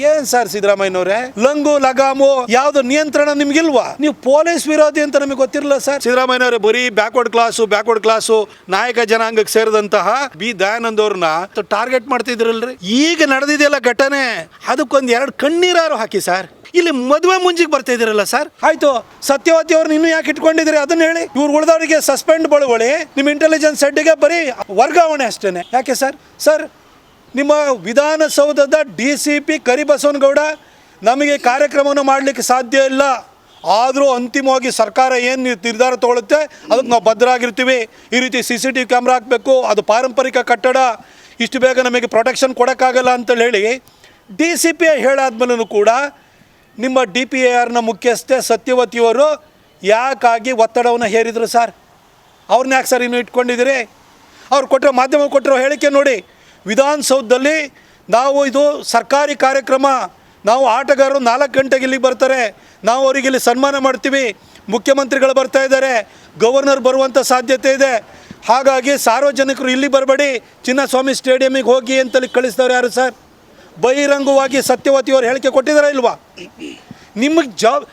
ಏನ್ ಸರ್ ಸಿದ್ದರಾಮಯ್ಯನವ್ರೆ? ಲಂಗು ಲಗಾಮು ಯಾವ್ದು ನಿಯಂತ್ರಣ ನಿಮ್ಗಿಲ್ವಾ? ನೀವು ಪೊಲೀಸ್ ವಿರೋಧಿ ಅಂತ ನಮಗೆ ಗೊತ್ತಿರಲ್ಲ ಸರ್. ಸಿದ್ದರಾಮಯ್ಯನವ್ರೆ ಬರೀ ಬ್ಯಾಕ್ವರ್ಡ್ ಕ್ಲಾಸು ಬ್ಯಾಕ್ವರ್ಡ್ ಕ್ಲಾಸು ನಾಯಕ ಜನಾಂಗಕ್ಕೆ ಸೇರಿದಂತಹ ಬಿ. ದಯಾನಂದ್ ಅವ್ರನ್ನ ಟಾರ್ಗೆಟ್ ಮಾಡ್ತಿದ್ರಲ್ರಿ? ಈಗ ನಡೆದಿದೆಯಲ್ಲ ಘಟನೆ ಅದಕ್ಕೊಂದ್ ಎರಡು ಕಣ್ಣೀರಾರು ಹಾಕಿ ಸರ್. ಇಲ್ಲಿ ಮದುವೆ ಮುಂಜಿಗೆ ಬರ್ತಾ ಇದ್ದೀರಲ್ಲ ಸರ್. ಆಯ್ತು ಸತ್ಯವತಿ ಅವ್ರು ಇನ್ನೂ ಯಾಕೆ ಇಟ್ಕೊಂಡಿದ್ರಿ ಅದನ್ನ ಹೇಳಿ. ಇವ್ರು ಉಳಿದವರಿಗೆ ಸಸ್ಪೆಂಡ್ ಬಳುವಳಿ ನಿಮ್ಮ ಇಂಟೆಲಿಜೆನ್ಸ್ ಹೆಡ್ಗೆ ಬರೀ ವರ್ಗಾವಣೆ ಅಷ್ಟೇನೆ. ಯಾಕೆ ಸರ್? ಸರ್ ನಿಮ್ಮ ವಿಧಾನಸೌಧದ ಡಿ ಸಿ ಪಿ ಕರಿಬಸವನಗೌಡ ನಮಗೆ ಕಾರ್ಯಕ್ರಮವನ್ನು ಮಾಡಲಿಕ್ಕೆ ಸಾಧ್ಯ ಇಲ್ಲ. ಆದರೂ ಅಂತಿಮವಾಗಿ ಸರ್ಕಾರ ಏನು ನಿರ್ಧಾರ ತಗೊಳುತ್ತೆ ಅದಕ್ಕೆ ನಾವು ಭದ್ರಾಗಿರ್ತೀವಿ. ಈ ರೀತಿ C C T V camera ಹಾಕಬೇಕು, ಅದು ಪಾರಂಪರಿಕ ಕಟ್ಟಡ. ಇಷ್ಟು ಬೇಗ ನಮಗೆ ಪ್ರೊಟೆಕ್ಷನ್ ಕೊಡೋಕ್ಕಾಗಲ್ಲ ಅಂತೇಳಿ ಹೇಳಿ, ಡಿ ಸಿ ಪಿ ಹೇಳಾದ್ಮೇಲೂ ಕೂಡ ನಿಮ್ಮ ಡಿ ಪಿ ಎ ಆರ್ನ ಮುಖ್ಯಸ್ಥೆ ಸತ್ಯವತಿಯವರು ಯಾಕಾಗಿ ಒತ್ತಡವನ್ನು ಹೇರಿದರು ಸರ್? ಅವ್ರನ್ನ ಯಾಕೆ ಸರ್ ಇನ್ನು ಇಟ್ಕೊಂಡಿದ್ದೀರಿ? ಅವ್ರು ಕೊಟ್ಟಿರೋ ಮಾಧ್ಯಮ ಕೊಟ್ಟಿರೋ ಹೇಳಿಕೆ ನೋಡಿ. ವಿಧಾನಸೌಧದಲ್ಲಿ ನಾವು ಇದು ಸರ್ಕಾರಿ ಕಾರ್ಯಕ್ರಮ, ನಾವು ಆಟಗಾರರು ನಾಲ್ಕು ಗಂಟೆಗೆ ಇಲ್ಲಿಗೆ ಬರ್ತಾರೆ, ನಾವು ಅವರಿಗೆ ಇಲ್ಲಿ ಸನ್ಮಾನ ಮಾಡ್ತೀವಿ, ಮುಖ್ಯಮಂತ್ರಿಗಳು ಬರ್ತಾ ಇದ್ದಾರೆ, ಗವರ್ನರ್ ಬರುವಂಥ ಸಾಧ್ಯತೆ ಇದೆ. ಹಾಗಾಗಿ ಸಾರ್ವಜನಿಕರು ಇಲ್ಲಿ ಬರಬೇಡಿ, ಚಿನ್ನಸ್ವಾಮಿ ಸ್ಟೇಡಿಯಮಿಗೆ ಹೋಗಿ ಅಂತಲ್ಲಿ ಕಳಿಸ್ತಾರೆ ಯಾರು ಸರ್? ಬಹಿರಂಗವಾಗಿ ಸತ್ಯವತಿಯವರು ಹೇಳಿಕೆ ಕೊಟ್ಟಿದ್ದಾರೆ ಇಲ್ವಾ? ನಿಮಗೆ ಜಾಬ್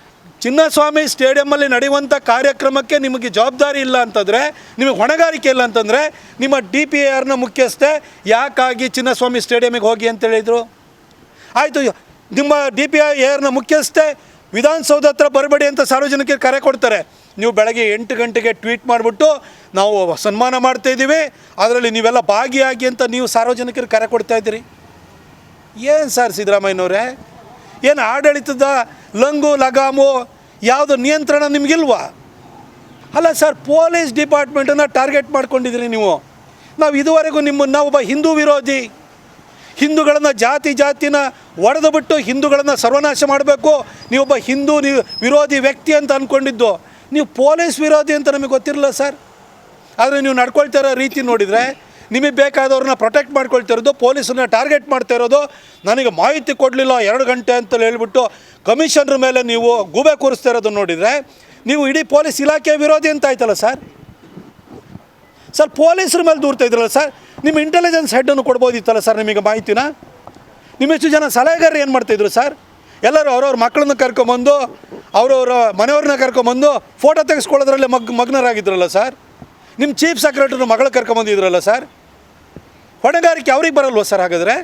ಚಿನ್ನಸ್ವಾಮಿ ಸ್ಟೇಡಿಯಮ್ಮಲ್ಲಿ ನಡೆಯುವಂಥ ಕಾರ್ಯಕ್ರಮಕ್ಕೆ ನಿಮಗೆ ಜವಾಬ್ದಾರಿ ಇಲ್ಲ ಅಂತಂದರೆ, ನಿಮಗೆ ಹೊಣೆಗಾರಿಕೆ ಇಲ್ಲ ಅಂತಂದರೆ, ನಿಮ್ಮ ಡಿ ಪಿ ಎ ಆರ್ನ ಮುಖ್ಯಸ್ಥೆ ಯಾಕಾಗಿ ಚಿನ್ನಸ್ವಾಮಿ ಸ್ಟೇಡಿಯಮಿಗೆ ಹೋಗಿ ಅಂತ ಹೇಳಿದರು? ಆಯಿತು, ನಿಮ್ಮ ಡಿ ಪಿ ಎ ಆರ್ನ ಮುಖ್ಯಸ್ಥೆ ವಿಧಾನಸೌಧ ಹತ್ರ ಬರಬೇಡಿ ಅಂತ ಸಾರ್ವಜನಿಕರಿಗೆ ಕರೆ ಕೊಡ್ತಾರೆ. ನೀವು ಬೆಳಗ್ಗೆ ಎಂಟು ಗಂಟೆಗೆ ಟ್ವೀಟ್ ಮಾಡಿಬಿಟ್ಟು ನಾವು ಸನ್ಮಾನ ಮಾಡ್ತಾಯಿದ್ದೀವಿ ಅದರಲ್ಲಿ ನೀವೆಲ್ಲ ಭಾಗಿಯಾಗಿ ಅಂತ ನೀವು ಸಾರ್ವಜನಿಕರಿಗೆ ಕರೆ ಕೊಡ್ತಾ ಇದ್ದೀರಿ? ಏನು ಸರ್ ಸಿದ್ದರಾಮಯ್ಯನವ್ರೆ? ಏನು ಆಡಳಿತದ ಲಂಗು, ಲಗಾಮು, ಯಾವುದು ನಿಯಂತ್ರಣ ನಿಮಗಿಲ್ವಾ? ಅಲ್ಲ ಸರ್, ಪೊಲೀಸ್ ಡಿಪಾರ್ಟ್ಮೆಂಟನ್ನು ಟಾರ್ಗೆಟ್ ಮಾಡ್ಕೊಂಡಿದ್ದೀರಿ ನೀವು. ನಾವು ಇದುವರೆಗೂ ನಿಮ್ಮನ್ನು ಒಬ್ಬ ಹಿಂದೂ ವಿರೋಧಿ. ಹಿಂದೂಗಳನ್ನು ಜಾತಿ ಜಾತಿನ ಒಡೆದು ಬಿಟ್ಟು ಹಿಂದೂಗಳನ್ನು ಸರ್ವನಾಶ ಮಾಡಬೇಕು. ನೀವೊಬ್ಬ ಹಿಂದೂ ನೀವು ವಿರೋಧಿ ವ್ಯಕ್ತಿ ಅಂತ ಅಂದ್ಕೊಂಡಿದ್ದು ನೀವು ಪೊಲೀಸ್ ವಿರೋಧಿ ಅಂತ ನಮಗೆ ಗೊತ್ತಿರಲ್ಲ ಸರ್. ಆದರೆ ನೀವು ನಡ್ಕೊಳ್ತಾ ಇರೋ ರೀತಿ ನೋಡಿದರೆ, ನಿಮಗೆ ಬೇಕಾದವ್ರನ್ನ ಪ್ರೊಟೆಕ್ಟ್ ಮಾಡ್ಕೊಳ್ತಾ ಇರೋದು, ಪೊಲೀಸನ್ನ ಟಾರ್ಗೆಟ್ ಮಾಡ್ತಾ ಇರೋದು, ನನಗೆ ಮಾಹಿತಿ ಕೊಡಲಿಲ್ಲ ಎರಡು ಗಂಟೆ ಅಂತ ಹೇಳ್ಬಿಟ್ಟು ಕಮಿಷನ್ರ್ ಮೇಲೆ ನೀವು ಗೂಬೆ ಕೂರಿಸ್ತಾ ಇರೋದನ್ನು ನೋಡಿದರೆ, ನೀವು ಇಡೀ ಪೊಲೀಸ್ ಇಲಾಖೆ ವಿರೋಧಿ ಅಂತ ಆಯ್ತಲ್ಲ ಸರ್ ಸರ್ ಪೊಲೀಸರ ಮೇಲೆ ದೂರ್ತಾ ಇದ್ರಲ್ಲ ಸರ್ ನಿಮ್ಮ ಇಂಟೆಲಿಜೆನ್ಸ್ ಹೆಡ್ಡನ್ನು ಕೊಡ್ಬೋದಿತ್ತಲ್ಲ ಸರ್ ನಿಮಗೆ ಮಾಹಿತಿನ? ನಿಮ್ಮೆಷ್ಟು ಜನ ಸಲಹೆಗಾರರು ಏನು ಮಾಡ್ತಾಯಿದ್ರು ಸರ್ ಎಲ್ಲರೂ ಅವ್ರವ್ರ ಮಕ್ಕಳನ್ನ ಕರ್ಕೊಂಬಂದು, ಅವರವ್ರ ಮನೆಯವ್ರನ್ನ ಕರ್ಕೊಂಬಂದು ಫೋಟೋ ತೆಗೆಸ್ಕೊಳ್ಳೋದ್ರಲ್ಲೇ ಮಗ್, ಮಗ್ನರಾಗಿದ್ರಲ್ಲ ಸರ್ ನಿಮ್ಮ ಚೀಫ್ ಸೆಕ್ರೆಟರಿ ಮಗಳ ಕರ್ಕೊಂಬಂದಿದ್ರಲ್ಲ ಸರ್ ಹೊಣೆಗಾರಿಕೆ ಅವ್ರಿಗೆ ಬರಲ್ವ ಸರ್ ಹಾಗಾದರೆ?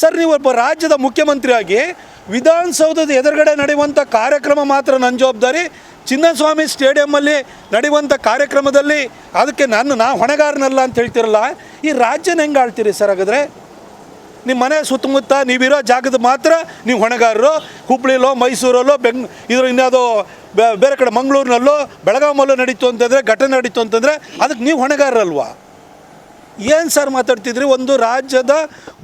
ಸರ್ ನೀವು ಒಬ್ಬ ರಾಜ್ಯದ ಮುಖ್ಯಮಂತ್ರಿಯಾಗಿ ವಿಧಾನಸೌಧದ ಎದುರುಗಡೆ ನಡೆಯುವಂಥ ಕಾರ್ಯಕ್ರಮ ಮಾತ್ರ ನನ್ನ ಜವಾಬ್ದಾರಿ. ಚಿನ್ನಸ್ವಾಮಿ ಸ್ಟೇಡಿಯಮ್ಮಲ್ಲಿ ನಡೆಯುವಂಥ ಕಾರ್ಯಕ್ರಮದಲ್ಲಿ ಅದಕ್ಕೆ ನಾನು, ನಾ ಹೊಣೆಗಾರನಲ್ಲ ಅಂತ ಹೇಳ್ತಿರಲ್ಲ. ಈ ರಾಜ್ಯನ ಹೆಂಗೆ ಆಳ್ತೀರಿ ಸರ್ ಹಾಗಾದರೆ? ನಿಮ್ಮ ಮನೆ ಸುತ್ತಮುತ್ತ ನೀವಿರೋ ಜಾಗದ ಮಾತ್ರ ನೀವು ಹೊಣೆಗಾರರು. ಹುಬ್ಳಿಲೋ, ಮೈಸೂರಲ್ಲೋ, ಬೆಂಗ್, ಇದ್ರ ಇನ್ಯಾವುದೋ ಬೇರೆ ಕಡೆ ಮಂಗಳೂರಿನಲ್ಲೋ ಬೆಳಗಾವಲ್ಲೋ ನಡೀತು ಅಂತಂದರೆ, ಘಟನೆ ನಡೀತು ಅಂತಂದರೆ ಅದಕ್ಕೆ ನೀವು ಹೊಣೆಗಾರರಲ್ವಾ? ಏನು ಸರ್ ಮಾತಾಡ್ತಿದ್ರಿ? ಒಂದು ರಾಜ್ಯದ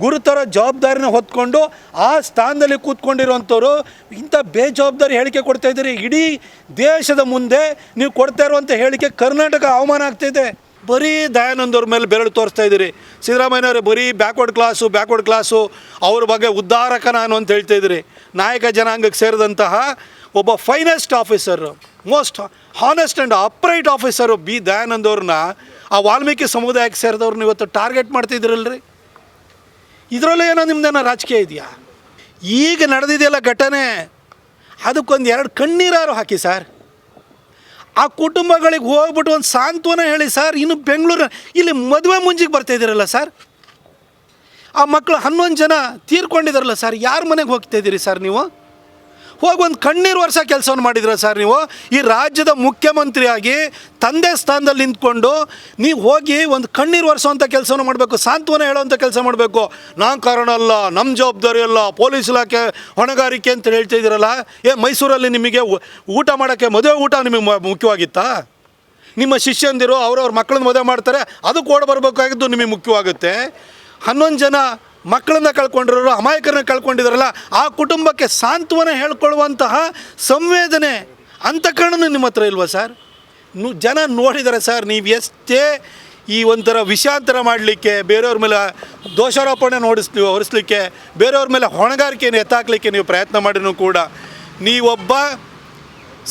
ಗುರುತರ ಜವಾಬ್ದಾರಿನ ಹೊತ್ಕೊಂಡು ಆ ಸ್ಥಾನದಲ್ಲಿ ಕೂತ್ಕೊಂಡಿರುವಂಥವ್ರು ಇಂಥ ಬೇಜವಾಬ್ದಾರಿ ಹೇಳಿಕೆ ಕೊಡ್ತಾ ಇದ್ದೀರಿ. ಇಡೀ ದೇಶದ ಮುಂದೆ ನೀವು ಕೊಡ್ತಾ ಇರುವಂಥ ಹೇಳಿಕೆ ಕರ್ನಾಟಕ ಅವಮಾನ ಆಗ್ತಿದೆ ಬರೀ ದಯಾನಂದವ್ರ ಮೇಲೆ ಬೆರಳು ತೋರಿಸ್ತಾ ಇದ್ದೀರಿ. ಸಿದ್ದರಾಮಯ್ಯವರೇ ಬರೀ ಬ್ಯಾಕ್ವರ್ಡ್ ಕ್ಲಾಸು ಬ್ಯಾಕ್ವರ್ಡ್ ಕ್ಲಾಸು ಅವ್ರ ಬಗ್ಗೆ ಉದ್ಧಾರಕ ನಾನು ಅಂತ ಹೇಳ್ತಾ ಇದ್ದೀರಿ. ನಾಯಕ ಜನಾಂಗಕ್ಕೆ ಸೇರಿದಂತಹ ಒಬ್ಬ finest officer most honest and upright officer B Dayanand ಅವ್ರನ್ನ ಆ ವಾಲ್ಮೀಕಿ ಸಮುದಾಯಕ್ಕೆ ಸೇರಿದವ್ರನ್ನ ಇವತ್ತು ಟಾರ್ಗೆಟ್ ಮಾಡ್ತಿದ್ರಲ್ರಿ ಇದರಲ್ಲೇ ಏನೋ ನಿಮ್ದೇನೋ ರಾಜಕೀಯ ಇದೆಯಾ? ಈಗ ನಡೆದಿದೆಯಲ್ಲ ಘಟನೆ, ಅದಕ್ಕೊಂದು ಎರಡು ಕಣ್ಣೀರಾರು ಹಾಕಿ ಸರ್. ಆ ಕುಟುಂಬಗಳಿಗೆ ಹೋಗ್ಬಿಟ್ಟು ಒಂದು ಸಾಂತ್ವನ ಹೇಳಿ ಸರ್, ಇನ್ನು ಬೆಂಗಳೂರು ಇಲ್ಲಿ ಮದುವೆ ಮುಂಜಿಗೆ ಬರ್ತಾಯಿದ್ದೀರಲ್ಲ ಸರ್. ಆ ಮಕ್ಕಳು ಹನ್ನೊಂದು ಜನ ತೀರ್ಕೊಂಡಿದ್ದಾರಲ್ಲ ಸರ್, ಯಾರ ಮನೆಗೆ ಹೋಗ್ತಾ ಇದ್ದೀರಿ ಸರ್ ನೀವು? ಹೋಗಿ ಒಂದು ಕಣ್ಣೀರು ವರ್ಷ ಕೆಲಸವನ್ನು ಮಾಡಿದ್ರ ಸರ್ ನೀವು? ಈ ರಾಜ್ಯದ ಮುಖ್ಯಮಂತ್ರಿಯಾಗಿ ತಂದೆ ಸ್ಥಾನದಲ್ಲಿ ನಿಂತ್ಕೊಂಡು ನೀವು ಹೋಗಿ ಒಂದು ಕಣ್ಣೀರು ವರ್ಸೋವಂಥ ಕೆಲಸವನ್ನು ಮಾಡಬೇಕು, ಸಾಂತ್ವನ ಹೇಳೋವಂಥ ಕೆಲಸ ಮಾಡಬೇಕು. ನಾನು ಕಾರಣ ಅಲ್ಲ ನಮ್ಮ ಜವಾಬ್ದಾರಿ ಅಲ್ಲ, ಪೊಲೀಸ್ ಇಲಾಖೆ ಹೊಣೆಗಾರಿಕೆ ಅಂತ ಹೇಳ್ತಾ ಇದ್ದೀರಲ್ಲ, ಏ ಮೈಸೂರಲ್ಲಿ ನಿಮಗೆ ಊಟ ಮಾಡೋಕ್ಕೆ ಮದುವೆ ಊಟ ನಿಮಗೆ ಮುಖ್ಯವಾಗಿತ್ತಾ? ನಿಮ್ಮ ಶಿಷ್ಯಂದಿರು ಅವ್ರವ್ರ ಮಕ್ಕಳನ್ನ ಮದುವೆ ಮಾಡ್ತಾರೆ, ಅದಕ್ಕೆ ಕೂಡ ಬರಬೇಕಾಗಿದ್ದು ನಿಮಗೆ ಮುಖ್ಯವಾಗುತ್ತೆ. ಹನ್ನೊಂದು ಜನ ಮಕ್ಕಳನ್ನ ಕಳ್ಕೊಂಡಿರೋರು, ಅಮಾಯಕರನ್ನ ಕಳ್ಕೊಂಡಿದ್ರಲ್ಲ, ಆ ಕುಟುಂಬಕ್ಕೆ ಸಾಂತ್ವನ ಹೇಳ್ಕೊಳ್ಳುವಂತಹ ಸಂವೇದನೆ ಅಂತಃಕರಣನೂ ನಿಮ್ಮ ಹತ್ರ ಇಲ್ವಾ ಸರ್? ಜನ ನೋಡಿದ್ದಾರೆ ಸರ್, ನೀವು ಎಷ್ಟೇ ಈ ಒಂಥರ ವಿಷಾಂತರ ಮಾಡಲಿಕ್ಕೆ, ಬೇರೆಯವ್ರ ಮೇಲೆ ದೋಷಾರೋಪಣೆ ನೋಡಿಸ್ಲಿ, ಹೊರಿಸ್ಲಿಕ್ಕೆ, ಬೇರೆಯವ್ರ ಮೇಲೆ ಹೊಣೆಗಾರಿಕೆಯನ್ನು ಎತ್ತಾಕಲಿಕ್ಕೆ ನೀವು ಪ್ರಯತ್ನ ಮಾಡಿನೂ ಕೂಡ, ನೀವೊಬ್ಬ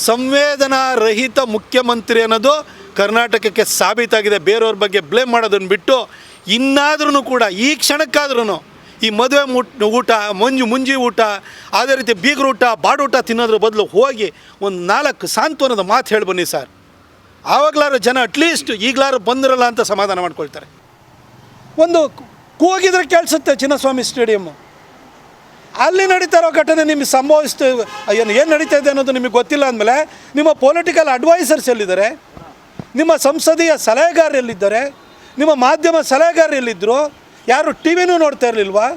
ಸಂವೇದನಾ ರಹಿತ ಮುಖ್ಯಮಂತ್ರಿ ಅನ್ನೋದು ಕರ್ನಾಟಕಕ್ಕೆ ಸಾಬೀತಾಗಿದೆ. ಬೇರೆಯವ್ರ ಬಗ್ಗೆ ಬ್ಲೇಮ್ ಮಾಡೋದನ್ನು ಬಿಟ್ಟು ಇನ್ನಾದ್ರೂ ಕೂಡ, ಈ ಕ್ಷಣಕ್ಕಾದ್ರೂ ಈ ಮದುವೆ ಊಟ, ಮಂಜು ಮುಂಜಿ ಊಟ, ಅದೇ ರೀತಿ ಬೀಗ್ರ ಊಟ ಬಾಡೂಟ ತಿನ್ನೋದ್ರ ಬದಲು ಹೋಗಿ ಒಂದು ನಾಲ್ಕು ಸಾಂತ್ವನದ ಮಾತು ಹೇಳಿ ಬನ್ನಿ ಸರ್. ಆವಾಗಲಾರು ಜನ ಅಟ್ಲೀಸ್ಟ್ ಈಗಲಾರು ಬಂದಿರಲ್ಲ ಅಂತ ಸಮಾಧಾನ ಮಾಡ್ಕೊಳ್ತಾರೆ. ಒಂದು ಕೂಗಿದ್ರೆ ಕೇಳಿಸುತ್ತೆ ಚಿನ್ನಸ್ವಾಮಿ ಸ್ಟೇಡಿಯಮ್ಮು ಅಲ್ಲಿ ನಡೀತಾ ಇರೋ ಘಟನೆ ನಿಮಗೆ ಸಂಭವಿಸ್ತು, ಏನು ಏನು ನಡೀತಾ ಇದೆ ಅನ್ನೋದು ನಿಮಗೆ ಗೊತ್ತಿಲ್ಲ ಅಂದಮೇಲೆ ನಿಮ್ಮ ಪೊಲಿಟಿಕಲ್ ಅಡ್ವೈಸರ್ಸ್ ಎಲ್ಲಿದ್ದಾರೆ? ನಿಮ್ಮ ಸಂಸದೀಯ ಸಲಹೆಗಾರ ಎಲ್ಲಿದ್ದಾರೆ? ನಿಮ್ಮ ಮಾಧ್ಯಮ ಸಲಹೆಗಾರರು ಎಲ್ಲಿದ್ದರು ಯಾರು ಟಿ ವಿನೂ ನೋಡ್ತಾ ಇರಲಿಲ್ವಾ?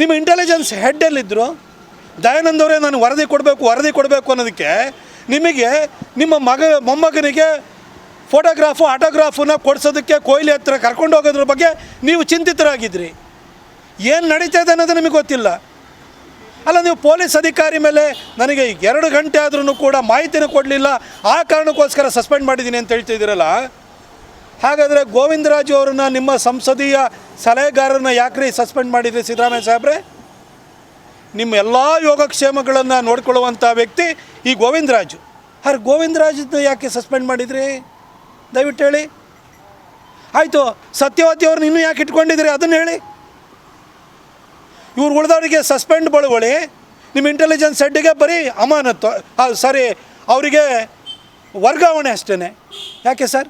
ನಿಮ್ಮ ಇಂಟೆಲಿಜೆನ್ಸ್ ಹೆಡ್ ಎಲ್ಲಿದ್ದರು ಅವರೇ ನಾನು ವರದಿ ಕೊಡಬೇಕು ವರದಿ ಕೊಡಬೇಕು ಅನ್ನೋದಕ್ಕೆ ನಿಮಗೆ ನಿಮ್ಮ ಮಗ, ಮೊಮ್ಮಗನಿಗೆ ಫೋಟೋಗ್ರಾಫು ಆಟೋಗ್ರಾಫನ್ನ ಕೊಡಿಸೋದಕ್ಕೆ ಕೊಹ್ಲಿ ಹತ್ರ ಕರ್ಕೊಂಡು ಹೋಗೋದ್ರ ಬಗ್ಗೆ ನೀವು ಚಿಂತಿತರಾಗಿದ್ರಿ. ಏನು ನಡೀತಾ ಇದೆ ಅನ್ನೋದು ನಿಮಗೆ ಗೊತ್ತಿಲ್ಲ. ಅಲ್ಲ, ನೀವು ಪೊಲೀಸ್ ಅಧಿಕಾರಿ ಮೇಲೆ ನನಗೆ ಎರಡು ಗಂಟೆ ಆದ್ರೂ ಕೂಡ ಮಾಹಿತಿನೂ ಕೊಡಲಿಲ್ಲ, ಆ ಕಾರಣಕ್ಕೋಸ್ಕರ ಸಸ್ಪೆಂಡ್ ಮಾಡಿದ್ದೀನಿ ಅಂತ ಹೇಳ್ತಿದ್ದೀರಲ್ಲ? ಹಾಗಾದರೆ ಗೋವಿಂದರಾಜು ಅವ್ರನ್ನ ನಿಮ್ಮ ಸಂಸದೀಯ ಸಲಹೆಗಾರರನ್ನ ಯಾಕ್ರಿ ಸಸ್ಪೆಂಡ್ ಮಾಡಿದ್ರಿ ಸಿದ್ದರಾಮಯ್ಯ ಸಾಹೇಬ್ರೆ? ನಿಮ್ಮ ಎಲ್ಲ ಯೋಗಕ್ಷೇಮಗಳನ್ನು ನೋಡಿಕೊಳ್ಳುವಂಥ ವ್ಯಕ್ತಿ ಈ ಗೋವಿಂದರಾಜು. ಹಾಗೆ ಗೋವಿಂದರಾಜನ್ನ ಯಾಕೆ ಸಸ್ಪೆಂಡ್ ಮಾಡಿದ್ರಿ? ದಯವಿಟ್ಟು ಹೇಳಿ. ಆಯಿತು, ಸತ್ಯವತಿ ಅವ್ರನ್ನ ಇನ್ನೂ ಯಾಕೆ ಇಟ್ಕೊಂಡಿದ್ರಿ ಅದನ್ನು ಹೇಳಿ. ಇವ್ರು ಉಳಿದವರಿಗೆ ಸಸ್ಪೆಂಡ್ ಬಳುವಳಿ, ನಿಮ್ಮ ಇಂಟೆಲಿಜೆನ್ಸ್ ಸೆಡ್ಡಿಗೆ ಬರೀ ಅಮಾನತ್ತು ಸಾರಿ ಅವರಿಗೆ ವರ್ಗಾವಣೆ ಅಷ್ಟೇ ಯಾಕೆ ಸರ್?